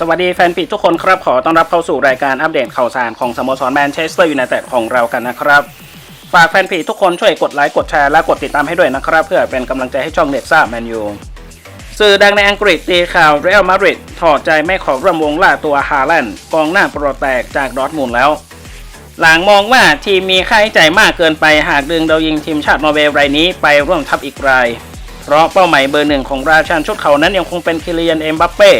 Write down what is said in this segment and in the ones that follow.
สวัสดีแฟนปีทุกคนครับ ขอต้อนรับเข้าสู่รายการอัปเดตข่าวสารของสโมสรแมนเชสเตอร์ยูไนเต็ดของเรากันนะครับ ฝากแฟนปีทุกคนช่วยกดไลค์กดแชร์และกดติดตามให้ด้วยนะครับ เพื่อเป็นกำลังใจให้ช่องเน็ตซ่าแมนยูสื่อดังในอังกฤษตีข่าวเรอัลมาดริดถอดใจไม่ขอร่วมวงล่าตัวฮาแลนด์กองหน้าโปรแตกจากดอร์ทมุนแล้ว หลังมองว่าทีมมีค่าใช้จ่ายมากเกินไปหากดึงดาวยิงทีมชาตินอร์เวย์รายนี้ไปร่วมทัพอีกราย เพราะเป้าหมายเบอร์หนึ่งของราชันชุดเขานั้นยังคงเป็นคิเลียนเอ็มบัปเป้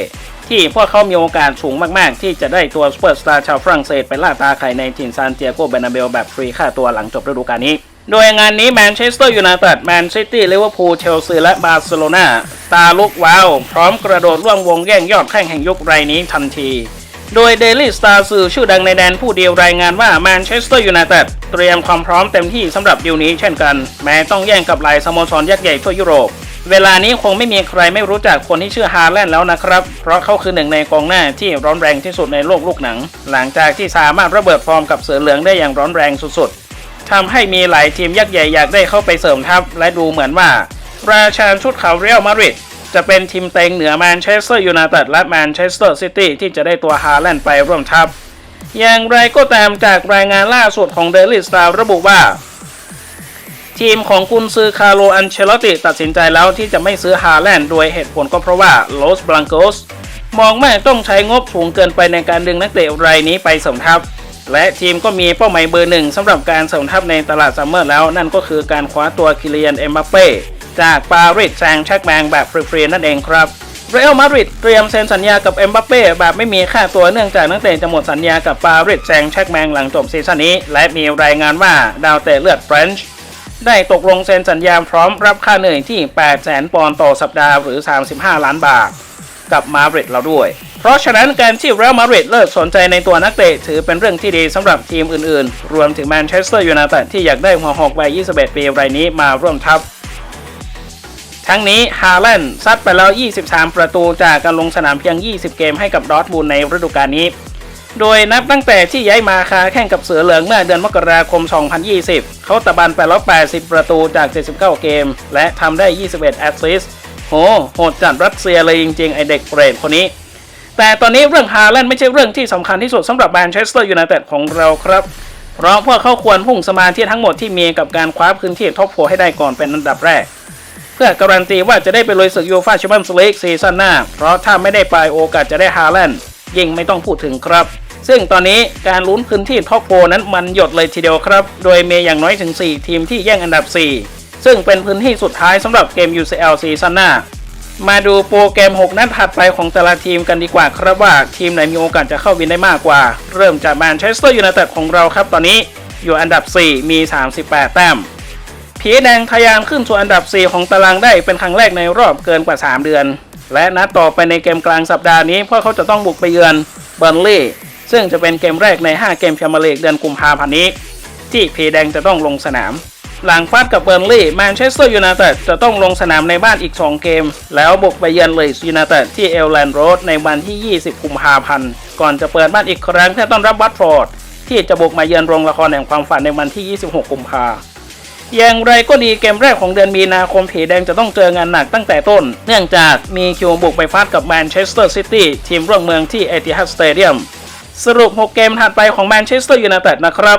ที่พวกเขามีโอกาสสูงมากๆ ที่จะได้ตัวสเปอร์สตาร์ชาวฝรั่งเศสไปล่าตาไข่ในถิ่นซานเตียโกเบนาเบลแบบฟรีค่าตัวหลังจบฤดูกาลนี้ โดยงานนี้แมนเชสเตอร์ยูไนเต็ดแมนซิตี้ลิเวอร์พูลเชลซีและบาร์เซโลนาตาลุกว้าว พร้อมกระโดดร่วมวงแย่งยอดแข่งแห่งยุครายนี้ทันที โดย Daily Star สื่อชื่อดังในแดนผู้เดียวรายงานว่าแมนเชสเตอร์ยูไนเต็ดเตรียมความพร้อมเต็มที่สำหรับดีลนี้เช่นกัน แม้ต้องแย่งกับหลายสโมสรยักษ์ใหญ่ทั่วยุโรป เวลานี้คงไม่มีใครไม่รู้จักคนที่ชื่อฮาแลนด์แล้วนะครับ เพราะเขาคือหนึ่งในกองหน้าที่ร้อนแรงที่สุดในโลกลูกหนัง หลังจากที่สามารถระเบิดฟอร์มกับเสือเหลืองได้อย่างร้อนแรงสุดๆทำให้มีหลายทีมยักษ์ใหญ่อยากได้เข้าไปเสริมทัพ และดูเหมือนว่า ราชาชุดขาวเรียลมาดริดจะเป็นทีมเต็งเหนือแมนเชสเตอร์ยูไนเต็ดและแมนเชสเตอร์ซิตี้ที่จะได้ตัวฮาแลนด์ไปร่วมทัพ อย่างไรก็ตามจากรายงานล่าสุดของเดลิสตาร์ระบุว่า ทีมของกุนซือคาร์โลอันเชลติตัดสินใจแล้วที่จะไม่ซื้อฮาแลนด์โดยเหตุผลก็เพราะว่าโลสบลังโกสมองไม่ต้องใช้งบสูงเกินไปในการดึงนักเตะรายนี้ไปสมทัพ และทีมก็มีเป้าหมายเบอร์หนึ่งสำหรับการสมทัพในตลาดซัมเมอร์แล้วนั่นก็คือการคว้าตัวคิเลียนเอ็มบัปเป้จากปารีสแซงต์แชกแมงแบบฟรีๆนั่นเองครับเรอัลมาดริดเตรียมเซ็นสัญญากับเอ็มบัปเป้แบบไม่มีค่าตัวเนื่องจากนักเตะจะหมดสัญญากับปารีสแซงต์แชกแมงหลังจบซีซั่นนี้ และมีรายงานว่าดาวเตะเลือดเฟรนช์ ได้ตกลงเซ็นสัญญาพร้อมรับค่าเหนื่อยที่ 8 0 0 0 0ปอนด์ต่อสัปดาห์หรือ 35 ล้านบาท กับมาดริดเราด้วย เพราะฉะนั้นการที่เรอัลมาดริดเลิกสนใจในตัวนักเตะถือเป็นเรื่องที่ดีสำหรับทีมอื่นๆ รวมถึงแมนเชสเตอร์ยูไนเต็ดที่อยากได้หัวหอกวัย21 ปีรายนี้มาร่วมทัพ ทั้งนี้ฮาแลนด์ซัดไปแล้ว 23 ประตูจากการลงสนามเพียง 20 เกมให้กับดอร์ทมูลในฤดูกาลนี้ โดยนับตั้งแต่ที่ย้ายมาคาแข่งกับเสือเหลืองเมื่อเดือนมกราคม 2020 เขาตะบันไปแล้ว80 ประตูจาก 79 เกม และทำได้ 21 แอสซิสต์โหโหดจัดรัสเซียเลยจริงๆ ไอเด็กเปรตคนนี้ แต่ตอนนี้เรื่องฮาแลนด์ไม่ใช่เรื่องที่สำคัญที่สุดสำหรับแมนเชสเตอร์ยูไนเต็ดของเราครับ เพราะพวกเขาควรพุ่งสมาธิทั้งหมดที่มีกับการคว้าพื้นที่ท็อปโฟให้ได้ก่อนเป็นอันดับแรก เพื่อการันตีว่าจะได้ไปลุยศึกยูฟ่าแชมเปี้ยนส์ลีกซีซั่นหน้า เพราะถ้าไม่ได้ไปโอกาสจะได้ฮาแลนด์ยิ่งไม่ต้องพูดถึงครับ ซึ่งตอนนี้การลุ้นพื้นที่ท็อปโฟนั้นมันหยดเลยทีเดียวครับ โดยมีอย่างน้อยถึง 4 ทีมที่แย่งอันดับ 4 ซึ่งเป็นพื้นที่สุดท้ายสำหรับเกม UCL ซีซั่นหน้า มาดูโปรแกรม 6 นัดถัดไปของแต่ละทีมกันดีกว่าครับว่าทีมไหนมีโอกาสจะเข้าวินได้มากกว่า เริ่มจากแมนเชสเตอร์ยูไนเต็ดของเราครับตอนนี้อยู่อันดับ 4 มี 38 แต้มผีแดงทะยานขึ้นสู่อันดับ 4 ของตารางได้เป็นครั้งแรกในรอบเกินกว่า 3 เดือน และนัดต่อไปในเกมกลางสัปดาห์นี้พวกเขาจะต้องบุกไปเยือนเบอร์นลี่ ซึ่งจะเป็นเกมแรกใน 5 เกมพรีเมียร์ลีกเดือนกุมภาพันธ์นี้ ที่ผีแดงจะต้องลงสนาม หลังฟาดกับเบอร์นลี่แมนเชสเตอร์ยูไนเต็ดจะต้องลงสนามในบ้านอีก 2 เกม แล้วบุกไปเยือนเลสยูไนเต็ดที่เอลแลนด์โรดในวันที่ 20 กุมภาพันธ์ก่อนจะเปิดบ้านอีกครั้งเพื่อต้อนรับวัตฟอร์ดที่จะบุกมาเยือนโรงละครแห่งความฝันในวันที่ 26 กุมภาพันธ์อย่างไรก็ดีเกมแรกของเดือนมีนาคมผีแดงจะต้องเจองานหนักตั้งแต่ต้น เนื่องจากมีคิวบุกไปฟาดกับแมนเชสเตอร์ซิตี้ทีมร่วมเมืองที่เอติฮัดสเตเดียม สรุป 6 เกมถัดไปของแมนเชสเตอร์ยูไนเต็ดนะครับ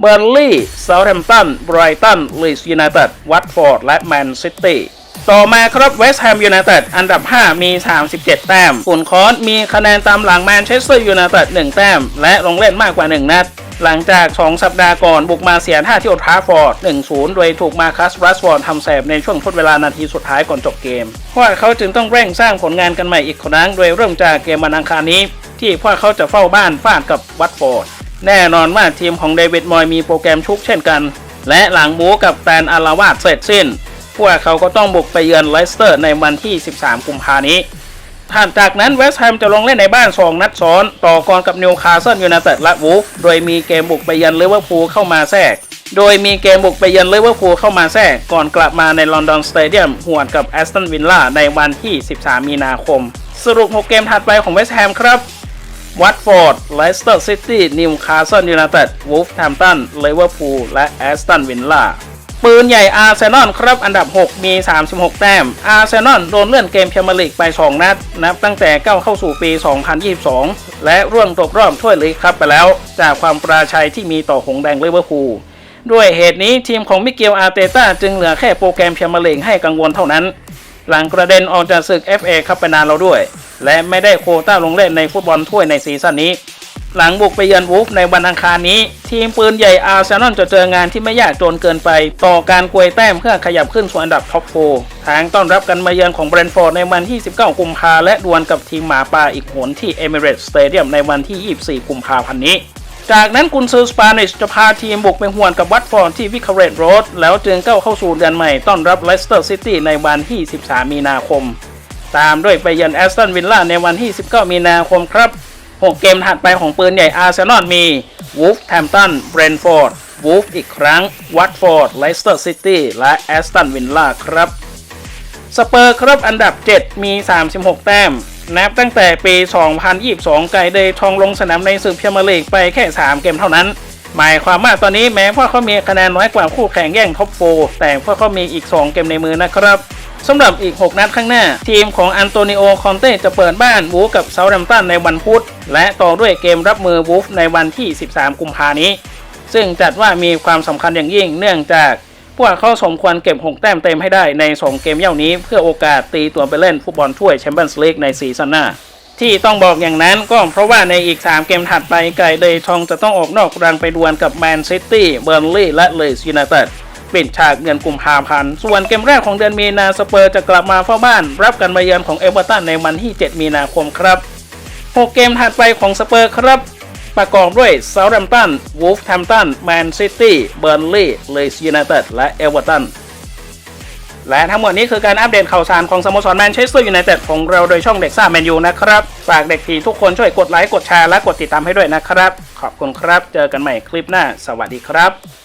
เบอร์ลี่เซาท์แฮมป์ตันไบรตันลีสยูไนเต็ดวัตฟอร์ด และแมนซิตี้ต่อมาครับเวสต์แฮมยูไนเต็ดอันดับ 5 มี 37 แต้มฝุ่นคอนมีคะแนนตามหลังแมนเชสเตอร์ยูไนเต็ด1แต้ม และลงเล่นมากกว่า 1 นัด หลังจาก 2 สัปดาห์ก่อนบุกมาเสียท่าที่อดทราฟอร์ด 1-0 โดยถูกมาคัสรัสฟอร์ดทำแสบในช่วงทดเวลานาทีสุดท้ายก่อนจบเกม พวกเขาจึงต้องเร่งสร้างผลงานกันใหม่อีกครั้ง โดยเริ่มจากเกมวันอังคารนี้ ที่พวกเขาจะเฝ้าบ้านฟาดกับวัตฟอร์ด แน่นอนว่าทีมของเดวิดมอยมีโปรแกรมชุกเช่นกัน และหลังบูกับแฟนอาราวาสเสร็จสิ้น พวกเขาก็ต้องบุกไปเยือนเลสเตอร์ในวันที่ 13 กุมภานี้ ถัดจากนั้นเวสต์แฮมจะลงเล่นในบ้าน 2 นัดซ้อน ต่อกรกับนิวคาสเซิลยูไนเต็ดและวูฟโดยมีเกมบุกไปเยือนลิเวอร์พูลเข้ามาแทรก โดยมีเกมบุกไปเยือนลิเวอร์พูลเข้ามาแทรก ก่อนกลับมาในลอนดอนสเตเดียมหวดกับแอสตันวิลล่าในวันที่ 13 มีนาคม สรุป 6 เกมถัดไปของเวสต์แฮมครับวัตฟอร์ดเลสเตอร์ซิตี้นิวคาสเซิลยูไนเต็ดวูฟแฮมตันลิเวอร์พูลและแอสตันวิลล่า ปืนใหญ่อาร์เซนอลครับอันดับ 6 มี 36 แต้ม อาร์เซนอลโดนเลื่อนเกมเมียร์ลีกไป 2 นัด นับตั้งแต่ก้าวเข้าสู่ปี 2022 และร่วงตกรอบถ้วยลีกครับไปแล้ว จากความปราชัยที่มีต่อหงแดงลิเวอร์พูลด้วยเหตุนี้ทีมของมิเกลอาร์เตต้าจึงเหลือแค่โปรแกรมเมียร์ลีกให้กังวลเท่านั้น หลังกระเด็นออกจากศึก FA ครับไปนานแล้วด้วย และไม่ได้โคต้าลงเล่นในฟุตบอลถ้วยในซีซั่นนี้ หลังบุกไปเยือนวูฟในวันอังคารนี้ ทีมปืนใหญ่อาร์เซนอลจะเจองานที่ไม่ยากจนเกินไป ต่อการกวยแต้มเพื่อขยับขึ้นสู่อันดับท็อปโฟทางต้อนรับกันมาเยือนของเบรนท์ฟอร์ดในวันที่ 19 กุมภาและดวลกับทีมหมาป่าอีกหนที่เอมิเรตสเตเดียมในวันที่ 24 กุมภาพันธ์นี้ จากนั้นกุนซือสปานิชจะพาทีมบุกไปหวนกับวัตฟอร์ดที่วิคาเรตโรดแล้วจึงก้าวเข้าสู่เดือนใหม่ต้อนรับเลสเตอร์ซิตี้ในวันที่ 13 มีนาคม ตามด้วยไปเยือนแอสตันวิลล่าในวันที่ 19 มีนาคมครับ 6 เกมถัดไปของปืนใหญ่อาร์เซนอลมีวูฟแฮมตันเบรนฟอร์ดวูฟอีกครั้งวัตฟอร์ดเลสเตอร์ซิตี้และแอสตันวิลล่าครับ สเปอร์ครับอันดับ 7 มี 36 แต้ม นับตั้งแต่ปี 2022 ไกลเดย์ทองลงสนามในศึกพรีเมียร์ลีกไปแค่ 3 เกมเท่านั้น หมายความว่าตอนนี้แม้ว่าเขามีคะแนนน้อยกว่าคู่แข่งแย่งท็อปโฟร์แต่พวกเขามีอีก 2 เกมในมือนะครับ สำหรับอีก 6 นัดข้างหน้า ทีมของอันโตนิโอ คอนเต้จะเปิดบ้านวูฟกับเซาท์แฮมตันในวันพุธ และต่อด้วยเกมรับมือวูฟในวันที่ 13 กุมภานี้ ซึ่งจัดว่ามีความสำคัญอย่างยิ่งเนื่องจากพวกเขาสมควรเก็บ 6 แต้มเต็มให้ได้ใน 2 เกมเย่านี้ เพื่อโอกาสตีตัวไปเล่นฟุตบอลถ้วยแชมเปี้ยนส์ลีกในซีซั่นหน้าที่ต้องบอกอย่างนั้นก็เพราะว่าในอีก 3 เกมถัดไปไก่เดยทองจะต้องออกนอกรังไปดวลกับแมนซิตี้เบอร์นลีย์และเลสยูไนเต็ด ปิดฉากเงินกุมภาพันธ์ ส่วนเกมแรกของเดือนมีนาสเปอร์จะกลับมาเฝ้าบ้าน รับกันมาเยือนของเอเวอร์ตันในวันที่ 7 มีนาคมครับ 6 เกมถัดไปของสเปอร์ครับ ประกอบด้วยเซาท์แฮมป์ตันวูฟแฮมป์ตันแมนซิตี้เบอร์นลีย์เลสยูไนเต็ดและเอเวอร์ตันและทั้งหมดนี้คือการอัปเดตข่าวสารของสโมสรแมนเชสเตอร์ยูไนเต็ดของเราโดยช่องเด็กซ่าแมนยูนะครับ ฝากเด็กผีทุกคนช่วยกดไลค์ กดแชร์และกดติดตามให้ด้วยนะครับ ขอบคุณครับ เจอกันใหม่คลิปหน้า สวัสดีครับ